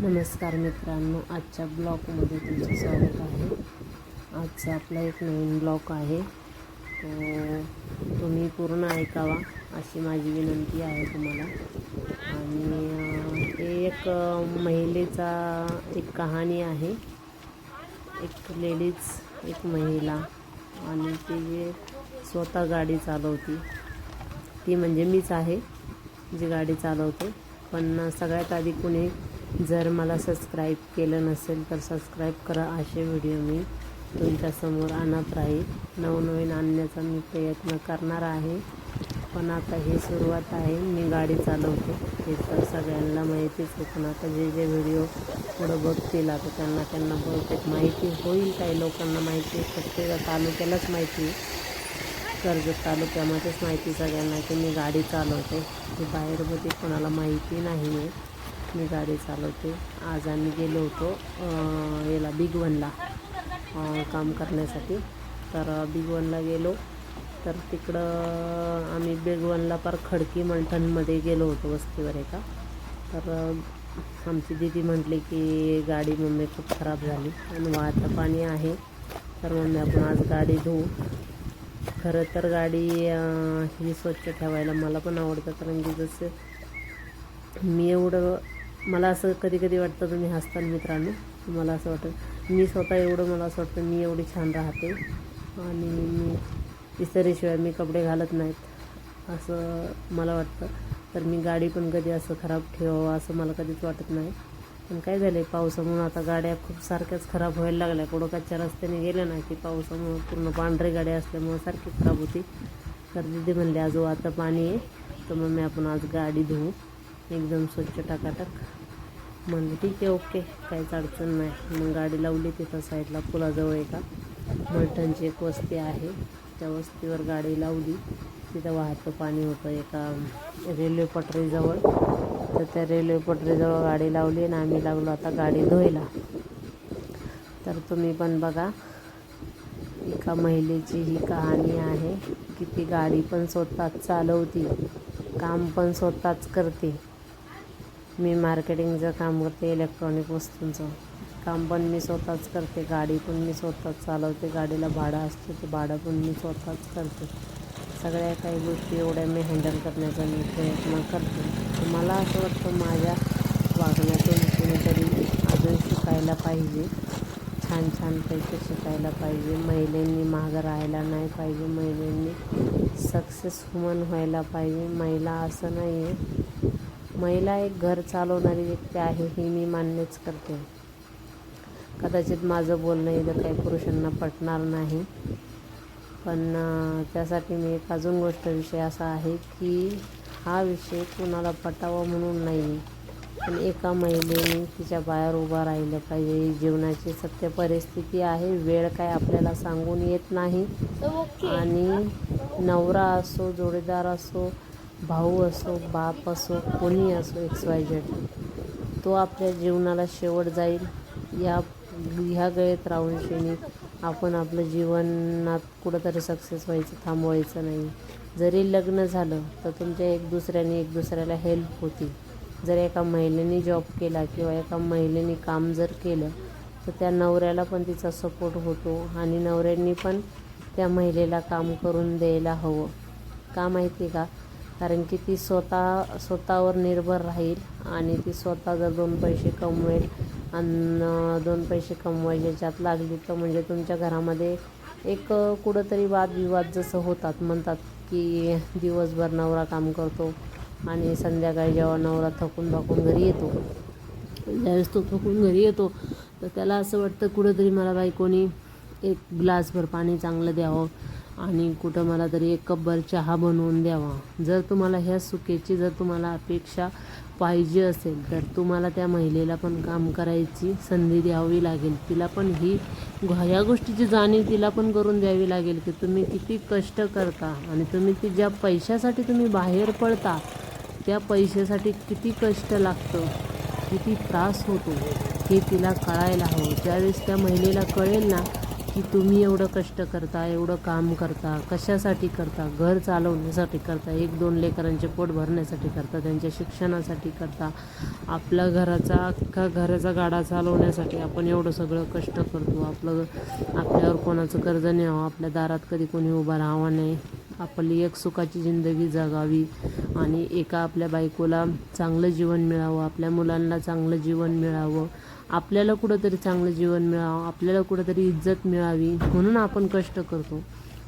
नमस्कार मित्रांनो आजच्या ब्लॉगमध्ये तुमचं स्वागत आहे. आजचा आपला एक नवीन ब्लॉग आहे. तो तुम्ही पूर्ण ऐकावा अशी माझी विनंती आहे तुम्हाला. आणि एक महिलेचा एक कहाणी आहे. एक लेडीज एक महिला. आणि ती जे स्वतः गाडी चालवती ती म्हणजे मीच आहे जी गाडी चालवते. पण सगळ्यात आधी कुणी जर मला सबस्क्राईब केलं नसेल तर सबस्क्राईब करा असे व्हिडिओ मी तुमच्यासमोर आणत राहील. नवनवीन आणण्याचा मी प्रयत्न करणार आहे. पण आता ही सुरुवात आहे. मी गाडी चालवते. हे तर सगळ्यांना माहितीच आहे. पण आता जे जे व्हिडिओ पुढं बघतील आता त्यांना त्यांना बहुतेक माहिती होईल. काही लोकांना माहिती प्रत्येक तालुक्यालाच माहिती आहे. कर्जत तालुक्यामध्येच माहिती सगळ्यांना की मी गाडी चालवते. ती बाहेरमध्ये कोणाला माहिती नाही आहे मी गाडी चालवते. आज आम्ही गेलो होतो याला बिग वनला काम करण्यासाठी. तर बिग वनला गेलो. तर तिकडं आम्ही बिग वनला पार खडकी मंठनमध्ये गेलो होतो वस्तीवर एका. तर आमची दिदी म्हटली की गाडी मम्मी खूप खराब झाली. आणि वाहतं पाणी आहे. तर मम्मी आपण आज गाडी धुवू खरं तर गाडी ही स्वच्छ ठेवायला मला पण आवडतं. कारण की जसं मी एवढं मला असं कधी कधी वाटतं तुम्ही हसताल मित्रांनो. मला असं वाटतं. मी स्वतः एवढं मला असं वाटतं मी एवढी छान राहते. आणि मी इस्त्रीशिवाय मी कपडे घालत नाहीत असं मला वाटतं. तर मी गाडी पण कधी असं खराब ठेवावं असं मला कधीच वाटत नाही. पण काय झालं आहे पावसामुळं आता गाड्या खूप सारख्याच खराब व्हायला लागल्या. कुठं कच्च्या रस्त्याने गेल्या ना की पावसामुळं पूर्ण पांढरी गाड्या असल्यामुळं सारखी खराब होती. तर दिदी म्हणले आज आता पाणी आहे तर मग मी आपण आज गाडी धुवू. एकदम स्वच्छ टाकाटाक. म्हणलं ठीक आहे ओके काहीच अडचण नाही. मग गाडी लावली तिथं साईडला पुलाजवळ एका मलठणची एक वस्ती आहे. त्या वस्तीवर गाडी लावली. तिथं वाहतं पाणी होतं एका रेल्वे पटरीजवळ. तर त्या रेल्वे पटरीजवळ गाडी लावली आणि आम्ही लागलो आता गाडी धुवायला. तर तुम्ही पण बघा एका महिलेची ही कहाणी आहे. की ती गाडी पण स्वतःच चालवती काम पण स्वतःच करते. मी मार्केटिंगचं काम करते इलेक्ट्रॉनिक वस्तूंचं. काम पण मी स्वतःच करते गाडी पण मी स्वतःच चालवते गाडीला भाडं असते ते भाडं पण मी स्वतःच करते. सगळ्या काही गोष्टी एवढ्या मी हँडल करण्याचा मी प्रयत्न करते. मला असं वाटतं माझ्या वागण्यातून कुणीतरी अजून शिकायला पाहिजे? छान छान पैकी शिकायला पाहिजे. महिलांनी मागं राहायला नाही पाहिजे. महिलांनी सक्सेस वुमन व्हायला पाहिजे. महिला असं नाही आहे महिला एक घर चालवणारी व्यक्ती आहे ही मी मान्यच करते. कदाचित माझं बोलणं इथं काही पुरुषांना पटणार नाही. पण त्यासाठी मी एक अजून गोष्ट विषय असा आहे की हा विषय कुणाला पटावा म्हणून नाही. पण एका महिलेने तिच्या पायावर उभा राहिलं पाहिजे. ही जीवनाची सत्य परिस्थिती आहे. वेळ काय आपल्याला सांगून येत नाही. आणि नवरा असो जोडीदार असो भाऊ असो बाप असो कोणी असो एक्स वाय झेड तो आपल्या जीवनाला शेवट जाईल. या ह्या गळेत राहून श्रेणी आपण आपलं जीवनात कुठंतरी सक्सेस व्हायचं थांबवायचं नाही. जरी लग्न झालं तर तुमच्या एक दुसऱ्याने एक दुसऱ्याला हेल्प होती. जर एका महिलेने जॉब केला किंवा एका महिलेने काम जर केलं तर त्या नवऱ्याला पण तिचा सपोर्ट होतो आणि नवऱ्यांनी पण त्या महिलेला काम करून द्यायला हवं. का माहिती आहे का? कारण की ती स्वतः स्वतःवर निर्भर राहील आणि ती स्वतः जर दोन पैसे कमवेल. आणि दोन पैसे कमवायचे ज्यात लागली तर म्हणजे तुमच्या घरामध्ये एक कुठंतरी वादविवाद जसं होतात म्हणतात की दिवसभर नवरा काम करतो आणि संध्याकाळी जेव्हा नवरा थकून भाकून घरी येतो ज्यावेळेस तो थकून घरी येतो तर त्याला असं वाटतं कुठंतरी मला बायकोनी एक ग्लासभर पाणी चांगलं द्यावं. आणि कुठं मला तरी एक कपभर चहा बनवून द्यावा. जर तुम्हाला ह्या सुखेची जर तुम्हाला अपेक्षा पाहिजे असेल तर तुम्हाला त्या महिलेला पण काम करायची संधी द्यावी लागेल. तिला पण ही ह्या गोष्टीची जाणीव तिला पण करून द्यावी लागेल की तुम्ही किती कष्ट करता आणि तुम्ही ती ज्या पैशासाठी तुम्ही बाहेर पडता त्या पैशासाठी किती कष्ट लागतं किती त्रास होतो हे तिला कळायला हवं. ज्यावेळेस त्या महिलेला कळेल ना की तुम्ही एवढं कष्ट करता एवढं काम करता कशासाठी करता घर चालवण्यासाठी करता एक दोन लेकरांचे पोट भरण्यासाठी करता त्यांच्या शिक्षणासाठी करता आपल्या घराचा अख्खा घराचा गाडा चालवण्यासाठी आपण एवढं सगळं कष्ट करतो. आपलं आपल्यावर कोणाचं कर्ज न्यावं आपल्या दारात कधी कोणी उभा राहावा नाही. आपली एक सुखाची जिंदगी जगावी आणि एका आपल्या बायकोला चांगलं जीवन मिळावं आपल्या मुलांना चांगलं जीवन मिळावं. आपल्याला कुठंतरी चांगलं जीवन मिळावं आपल्याला कुठंतरी इज्जत मिळावी म्हणून आपण कष्ट करतो.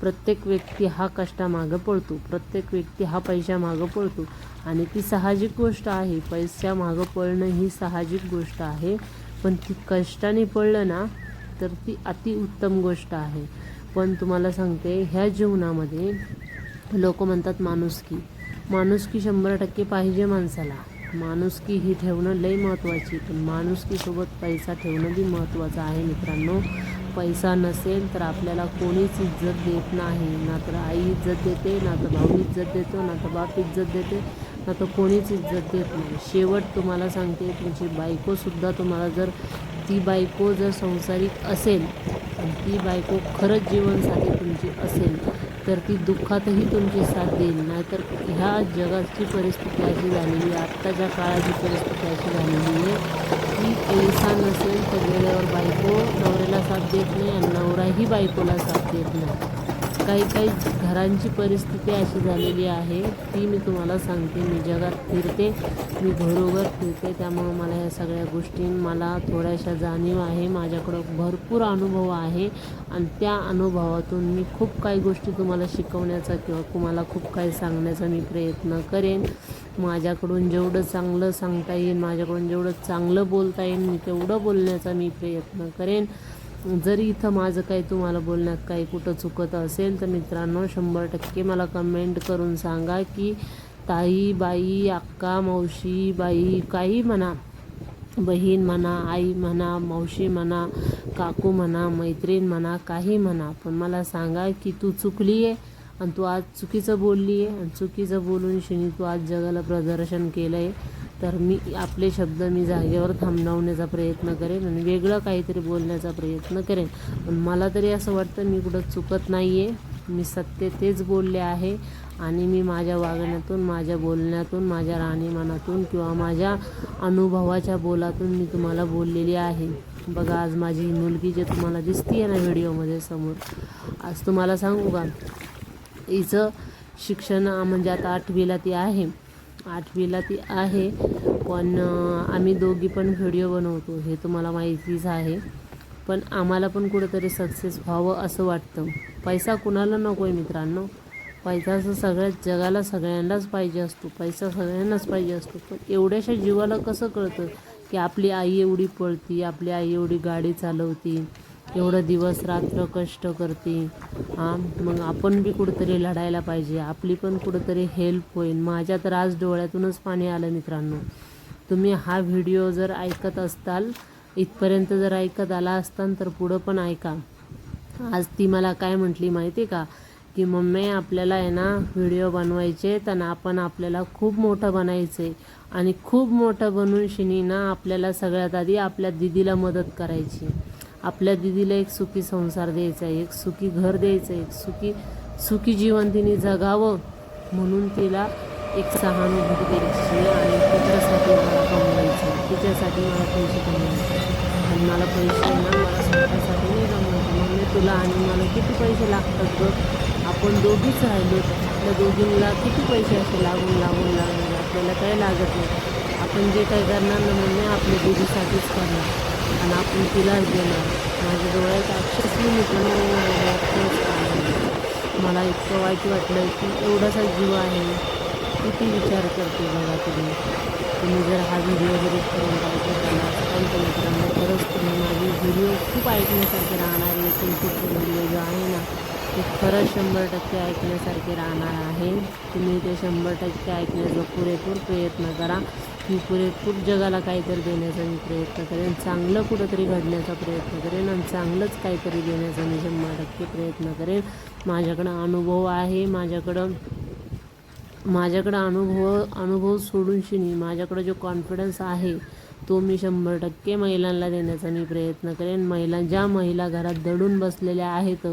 प्रत्येक व्यक्ती हा कष्टामागं पळतो प्रत्येक व्यक्ती हा पैशामागं पळतो आणि ती साहजिक गोष्ट आहे. पैशामागं पळणं ही साहजिक गोष्ट आहे पण ती कष्टाने पळलं ना तर ती अतिउत्तम गोष्ट आहे. पण तुम्हाला सांगते ह्या जीवनामध्ये लोक म्हणतात माणुसकी. माणुसकी शंभर टक्के पाहिजे माणसाला. माणुसकी ही ठेवणं लई महत्त्वाची पण माणुसकीसोबत पैसा ठेवणं बी महत्त्वाचं आहे मित्रांनो. पैसा नसेल तर आपल्याला कोणीच इज्जत देत नाही. ना तर आई इज्जत देते ना तर भाऊ इज्जत देतो ना तर बाप इज्जत देते ना तर कोणीच इज्जत देत नाही. शेवट तुम्हाला सांगते तुमची बायकोसुद्धा तुम्हाला जर ती बायको जर संसारिक असेल ती बायको खरंच जीवनसाथी तुमची असेल तर ती दुःखातही तुमची साथ देईल. नाहीतर ह्या जगाची परिस्थिती अशी झालेली आहे. आत्ताच्या काळाची परिस्थिती अशी झालेली आहे की पैसा नसेल तर वेळेवर बायको नवऱ्याला साथ देत नाही आणि नवराही बायकोला साथ देत नाही. काही काही घरांची परिस्थिती अशी झालेली आहे ती मी तुम्हाला सांगते. मी जगात फिरते मी घरोघर फिरते त्यामुळं मला ह्या सगळ्या गोष्टी मला थोड्याशा जाणीव आहे माझ्याकडं भरपूर अनुभव आहे आणि त्या अनुभवातून मी खूप काही गोष्टी तुम्हाला शिकवण्याचा किंवा तुम्हाला खूप काही सांगण्याचा मी प्रयत्न करेन. माझ्याकडून जेवढं चांगलं सांगता येईल माझ्याकडून जेवढं चांगलं बोलता येईल मी तेवढं बोलण्याचा मी प्रयत्न करेन. जरी इथं माझं काही तुम्हाला बोलण्यात काही कुठं चुकत असेल तर मित्रांनो शंभर टक्के मला कमेंट करून सांगा की ताई बाई अक्का मावशी बाई काही म्हणा बहीण म्हणा आई म्हणा मावशी म्हणा काकू म्हणा मैत्रीण म्हणा काही म्हणा पण मला सांगा की तू चुकली आहे आणि तू आज चुकीचं बोलली आहे आणि चुकीचं बोलून शिनी तू आज जगाला प्रदर्शन केलं आहे तर मी आपले शब्द मी जागेवर थांबवण्याचा प्रयत्न करेन आणि वेगळं काहीतरी बोलण्याचा प्रयत्न करेन. पण मला तरी असं वाटतं मी कुठं चुकत नाही आहे मी सत्य तेच बोलले आहे आणि मी माझ्या वागण्यातून माझ्या बोलण्यातून माझ्या राहणीमानातून किंवा माझ्या अनुभवाच्या बोलातून मी तुम्हाला बोललेली आहे. बघा आज माझी मुलगी जे तुम्हाला दिसती आहे ना व्हिडिओमध्ये समोर आज तुम्हाला सांगू का? हिचं शिक्षण म्हणजे आता आठवीला ती आहे. आठवीला ती आहे. पण आम्ही दोघी पण व्हिडिओ बनवतो. हे तुम्हाला माहितीच आहे. पण आम्हाला पण कुठंतरी सक्सेस व्हावं असं वाटतं. पैसा कुणाला नको आहे मित्रांनो? पैसा असं सगळ्याच जगाला सगळ्यांनाच पाहिजे असतो. पैसा सगळ्यांनाच पाहिजे असतो. पण एवढ्याशा जीवाला कसं कळतं की आपली आई एवढी पळती आपली आई एवढी गाडी चालवती? एवढं दिवस रात्र कष्ट करते. हां मग आपण बी कुठंतरी लढायला पाहिजे. आपली पण कुठंतरी हेल्प होईल. माझ्या तर आज डोळ्यातूनच पाणी आलं मित्रांनो. तुम्ही हा व्हिडिओ जर ऐकत असताल इथपर्यंत जर ऐकत आला असताल तर पुढं पण ऐका. आज ती मला काय म्हटली माहिती आहे का? की मम्मी आपल्याला आहे ना व्हिडिओ बनवायचे तर आपण आपल्याला खूप मोठं बनायचं आहे आणि खूप मोठं बनवून शिनी ना आपल्याला सगळ्यात आधी आपल्या दिदीला मदत करायची. आपल्या दिदीला एक सुखी संसार द्यायचा आहे एक सुखी घर द्यायचं आहे एक सुखी सुखी जीवन तिने जगावं म्हणून तिला एक सहानुभूती द्यायची आणि तिच्यासाठी मला कमवायचं तिच्यासाठी मला पैसे कमवायचे आणि मला पैसे ना मला स्वतःसाठी नाही कमवायचे. मग मी तुला आणि मला किती पैसे लागतात गं? आपण दोघीच राहिलो. आपल्या दोघींना किती पैसे असे लागून लागून लागून आपल्याला काही लागत नाही. आपण जे काही करणार ना म्हणजे आपल्या दोघीसाठीच करणार. आणि आपण तिलाच देणार माझ्या डोळ्यात अक्षरशः मित्रांनो मला इतकं वाईट वाटलं की एवढासा जीव आहे किती विचार करते बघा तुम्ही. तुम्ही जर हा व्हिडिओ जरी करून ऐकत असाल तर मित्रांनो खरंच तुम्ही माझी व्हिडिओ खूप ऐकण्यासारखे राहणारे तुमचे व्हिडिओ जो आहे ना ते खरंच शंभर टक्के ऐकण्यासारखे राहणार आहे. तुम्ही ते शंभर टक्के ऐकण्याचा पुरेपूर प्रयत्न करा. मी पुरेपूर जगाला काहीतरी देण्याचा मी प्रयत्न करेन. चांगलं कुठंतरी घडण्याचा प्रयत्न करेन आणि चांगलंच काहीतरी देण्याचा मी शंभर टक्के प्रयत्न करेन. माझ्याकडं अनुभव आहे. माझ्याकडं माझ्याकडं अनुभव अनुभव सोडून शिनी माझ्याकडं जो कॉन्फिडन्स आहे तो मी शंभर टक्के महिलांना देण्याचा मी प्रयत्न करेन. महिला ज्या महिला घरात दडून बसलेल्या आहेत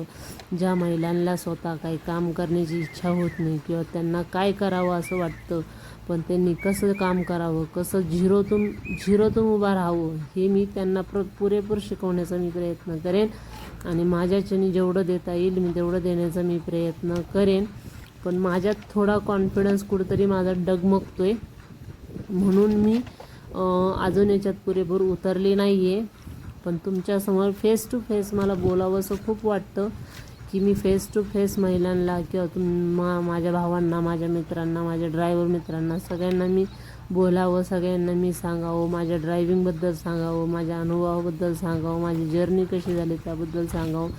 ज्या महिलांना स्वतः काही काम करण्याची इच्छा होत नाही किंवा त्यांना काय करावं असं वाटतं पण त्यांनी कसं काम करावं कसं झिरोतून झिरोतून उभा राहावं हे मी त्यांना प्र पुरेपूर शिकवण्याचा मी प्रयत्न करेन. आणि माझ्याच्याने जेवढं देता येईल मी तेवढं देण्याचा मी प्रयत्न करेन. पण माझ्यात थोडा कॉन्फिडन्स कुठंतरी माझा डगमगतो आहे म्हणून मी अजून याच्यात पुरेपूर उतरली नाही आहे पण तुमच्यासमोर फेस टू फेस मला बोलावंसं खूप वाटतं. की मी फेस टू फेस महिलांना किंवा तुम मा माझ्या भावांना माझ्या मित्रांना माझ्या ड्रायव्हर मित्रांना सगळ्यांना मी बोलावं सगळ्यांना मी सांगावं माझ्या ड्रायव्हिंगबद्दल सांगावं माझ्या अनुभवाबद्दल सांगावं माझी जर्नी कशी झाली त्याबद्दल सांगावं.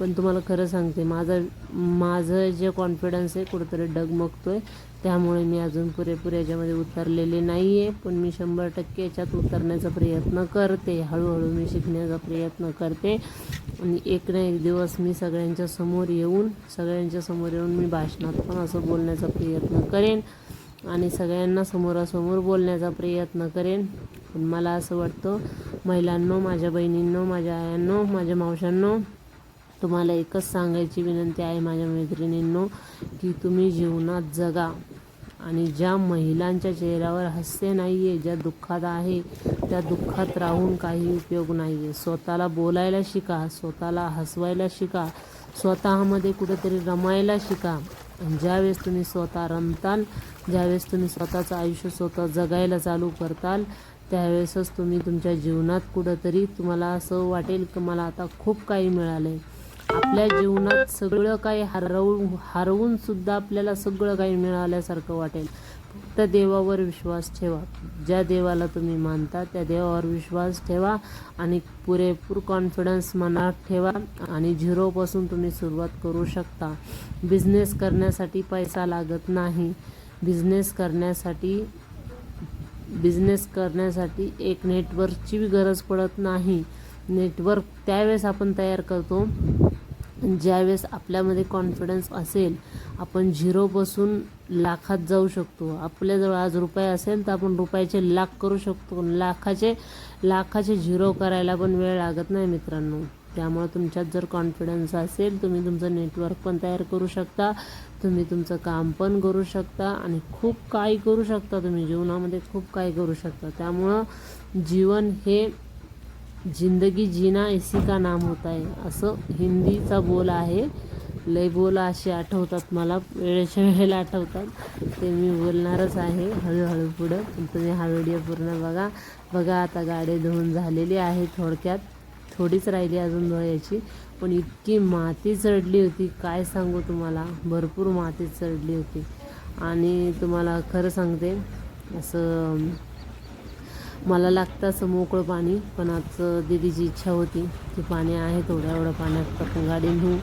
पण तुम्हाला खरं सांगते माझं माझं जे कॉन्फिडन्स आहे कुठंतरी डगमगतो आहे त्यामुळे मी अजून पुरेपूर याच्यामध्ये उतरलेले नाही आहे पण मी शंभर टक्के याच्यात उतरण्याचा प्रयत्न करते. हळूहळू मी शिकण्याचा प्रयत्न करते. आणि एक ना एक दिवस मी सगळ्यांच्या समोर येऊन सगळ्यांच्या समोर येऊन मी भाषणात पण असं बोलण्याचा प्रयत्न करेन आणि सगळ्यांना समोरासमोर बोलण्याचा प्रयत्न करेन. पण मला असं वाटतं महिलांनो माझ्या बहिणींनो माझ्या आयांनो माझ्या मावशांनो तुम्हाला एकच सांगायची विनंती आहे माझ्या मैत्रिणींनो की तुम्ही जीवनात जगा. आणि ज्या महिलांच्या चेहऱ्यावर हास्य नाही आहे ज्या दुःखात आहे त्या दुःखात राहून काही उपयोग नाही आहे स्वतःला बोलायला शिका स्वतःला हसवायला शिका स्वतःमध्ये कुठेतरी रमायला शिका. आणि ज्यावेळेस तुम्ही स्वतः रमताल ज्यावेळेस तुम्ही स्वतःचं आयुष्य स्वतः जगायला चालू करताल त्यावेळेसच तुम्ही तुमच्या जीवनात कुठंतरी तुम्हाला असं वाटेल की मला आता खूप काही मिळालं आहे आपल्या जीवनात सगळं काही हरवून हरवून सुद्धा आपल्याला सगळं काही मिळाल्यासारखं वाटेल. फक्त देवावर विश्वास ठेवा. ज्या देवाला तुम्ही मानता त्या देवावर विश्वास ठेवा आणि पुरेपूर कॉन्फिडन्स मनात ठेवा आणि झिरोपासून तुम्ही सुरुवात करू शकता. बिझनेस करण्यासाठी पैसा लागत नाही. बिझनेस करण्यासाठी बिझनेस करण्यासाठी एक नेटवर्कची गरज पडत नाही. नेटवर्क त्यावेळेस आपण तयार करतो ज्यावेळेस आपल्यामध्ये कॉन्फिडन्स असेल आपण झिरोपासून लाखात जाऊ शकतो. आपल्याजवळ आज रुपये असेल तर आपण रुपयाचे लाख करू शकतो. लाखाचे लाखाचे झिरो करायला पण वेळ लागत नाही मित्रांनो. त्यामुळे तुमच्यात जर कॉन्फिडन्स असेल तुम्ही तुमचं नेटवर्क पण तयार करू शकता. तुम्ही तुमचं काम पण करू शकता आणि खूप काही करू शकता तुम्ही. जीवनामध्ये खूप काही करू शकता. त्यामुळं जीवन हे जिंदगी जीना इसी का नाम होता आहे असं हिंदीचा बोल आहे. लय बोल असे आठवतात मला. वेळेच्या वेळेला आठवतात. ते मी बोलणारच आहे. हळूहळू पुढं. पण तुम्ही हा व्हिडिओ पूर्ण बघा. बघा आता गाडी धुवून झालेली आहे थोडक्यात. थोडीच राहिली अजून धुवायची. पण इतकी माती चढली होती. काय सांगू तुम्हाला? भरपूर माती चढली होती. आणि तुम्हाला खरं सांगते असं मला लागतं असं मोकळं पाणी पण आज दीदीची इच्छा होती की पाणी आहे थोड्या एवढं पाण्यात आपण गाडी घेऊ.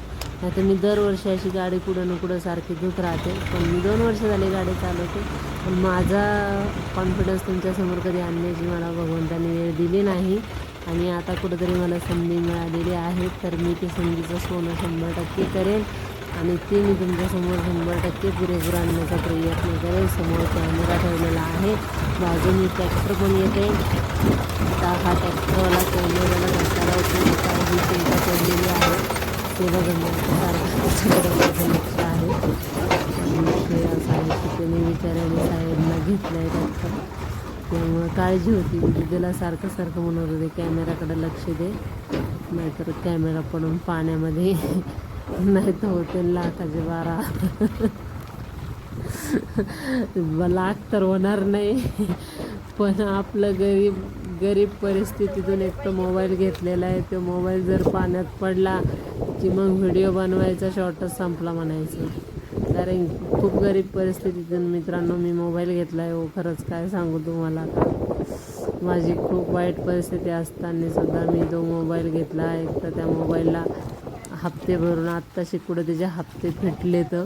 नाही तर मी दरवर्षी अशी गाडी कुठं ना कुठं सारखी धुत राहते. पण मी दोन वर्ष झाली गाडी चालवते. पण माझा कॉन्फिडन्स तुमच्यासमोर कधी आणण्याची मला भगवंताने वेळ दिली नाही. आणि आता कुठंतरी मला संधी मिळालेली आहे तर मी ते संधीचं सोनं शंभर टक्के करेन. आणि ते मी तुमच्यासमोर शंभर टक्के पुरेपूर आणण्याचा प्रयत्न करेन. समोर कॅमेरा ठेवलेला आहे. बाजूनी ट्रॅक्टर पण येते. आता हा ट्रॅक्टरवाला कॅमेऱ्याला धक्का ही चिंता पडलेली आहे. ते बघण्यासारखं आहे साहेब ते असं आहे. की विचाराने साहेबांना घेतलं आहे ट्रॅक्टर त्यामुळं काळजी होती. म्हणजे मी सारखं सारखं म्हणत होते कॅमेराकडे लक्ष दे. नाहीतर कॅमेरा पडून पाण्यामध्ये नाही तर होते लाखाचे बारा लाख तर होणार नाही पण आपलं गरीब गरीब परिस्थितीतून एक तर मोबाईल घेतलेला आहे. तो मोबाईल जर पाण्यात पडला की मग व्हिडिओ बनवायचा शॉर्टच संपला म्हणायचं. कारण खूप गरीब परिस्थितीतून मित्रांनो मी मोबाईल घेतला आहे हो खरंच काय सांगू तुम्हाला आता. माझी खूप वाईट परिस्थिती असताना सुद्धा मी तो मोबाईल घेतला. एक तर त्या मोबाईलला हप्ते भरून आत्ता कुठं त्याचे हप्ते फिटले तर?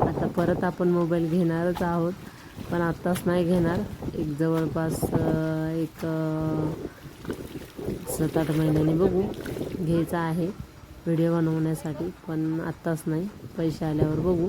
आता परत आपण मोबाईल घेणारच आहोत पण आत्ताच नाही घेणार. एक जवळपास एक सात आठ महिन्याने बघू. घ्यायचा आहे व्हिडिओ बनवण्यासाठी पण आत्ताच नाही. पैसे आल्यावर बघू.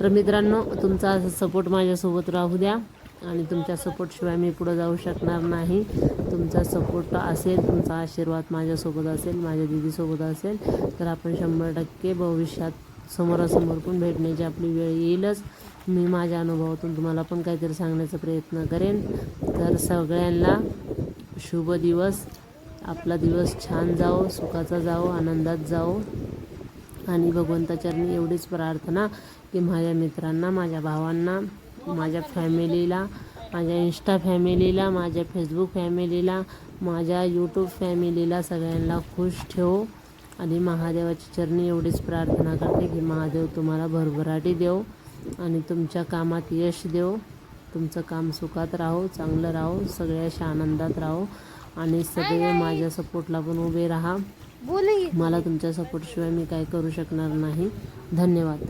तर मित्रांनो तुमचा सपोर्ट माझ्यासोबत राहू द्या. आणि तुमच्या सपोर्टशिवाय मी पुढं जाऊ शकणार नाही. तुमचा सपोर्ट असेल तुमचा आशीर्वाद माझ्यासोबत असेल माझ्या दिदीसोबत असेल तर आपण शंभर टक्के भविष्यात समोरासमोर पण भेटण्याची आपली वेळ येईलच. मी माझ्या अनुभवातून तुम्हाला पण काहीतरी सांगण्याचा प्रयत्न करेन. तर सगळ्यांना शुभ दिवस. आपला दिवस छान जाओ सुखाचा जाओ आनंदात जाओ आणि भगवंताचरणी एवढीच प्रार्थना की माझ्या मित्रांना माझ्या भावांना माझ्या फॅमिलीला माझ्या इंस्टा फॅमिलीला माझ्या फेसबुक फॅमिलीला माझ्या यूट्यूब फॅमिलीला सगळ्यांना खुश ठेवो आणि महादेवाची चरणी एवढीच प्रार्थना करते की महादेव तुम्हाला भरभराटी देव आणि तुमच्या कामात यश देव. तुमचं काम सुखात राहो चांगलं राहो सगळ्याशी आनंदात राहो आणि सगळे माझ्या सपोर्टला पण उभे राहा. मला तुमच्या सपोर्टशिवाय मी काय करू शकणार नाही. धन्यवाद.